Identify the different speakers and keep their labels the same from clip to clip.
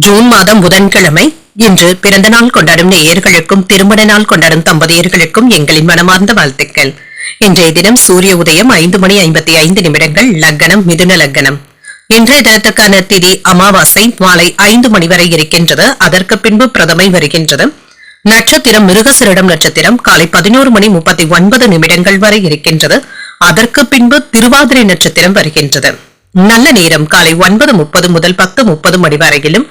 Speaker 1: June மாதம் புதன்கிழமை. இன்று பிறந்த நாள் கொண்டாடும் நேயர்களுக்கும் திருமண நாள் கொண்டாடும் தம்பதியர்களுக்கும் எங்களின் மனமார்ந்த வாழ்த்துக்கள். இன்றைய தினம் சூரிய உதயம் ஐந்து மணி ஐம்பத்தி ஐந்து நிமிடங்கள் லக்னம் மிதுன லக்னம் இன்றைய தினத்துக்கான திதி அமாவாசை மாலை ஐந்து மணி வரை இருக்கின்றது. அதற்கு பின்பு பிரதமை வருகின்றது. நட்சத்திரம் மிருகசிரிடம் நட்சத்திரம் காலை பதினோரு மணி முப்பத்தி ஒன்பது நிமிடங்கள் வரை இருக்கின்றது. அதற்கு பின்பு திருவாதிரை நட்சத்திரம் வருகின்றது. நல்ல நேரம் காலை ஒன்பது முப்பது முதல் பத்து முப்பது மணி வரையிலும்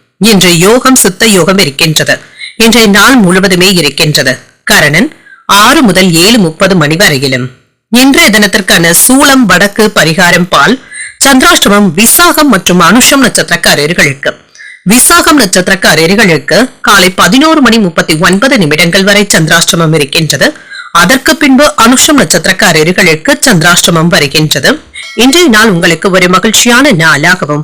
Speaker 1: இன்று யோகம் சுத்த யோகம் இருக்கின்றது. இன்றைய நாள் முழுவதுமே இருக்கின்றது. கரணன் ஆறு முதல் ஏழு முப்பது மணி வரையிலும். இன்றைய தினத்திற்கான சூளம் வடக்கு பரிகாரம் பால் சந்திராஷ்டமம் விசாகம் மற்றும் அனுஷம் நட்சத்திரக்காரர்களுக்கு. விசாகம் நட்சத்திரக்காரர்களுக்கு காலை பதினோரு மணி முப்பத்தி ஒன்பது நிமிடங்கள் வரை சந்திராஷ்டமம் இருக்கின்றது. அதற்கு பின்பு அனுஷம் நட்சத்திரக்காரர்களுக்கு சந்திராஷ்டமம் வருகின்றது. இன்றைய நாள் உங்களுக்கு ஒரு மகிழ்ச்சியான நாளாகவும்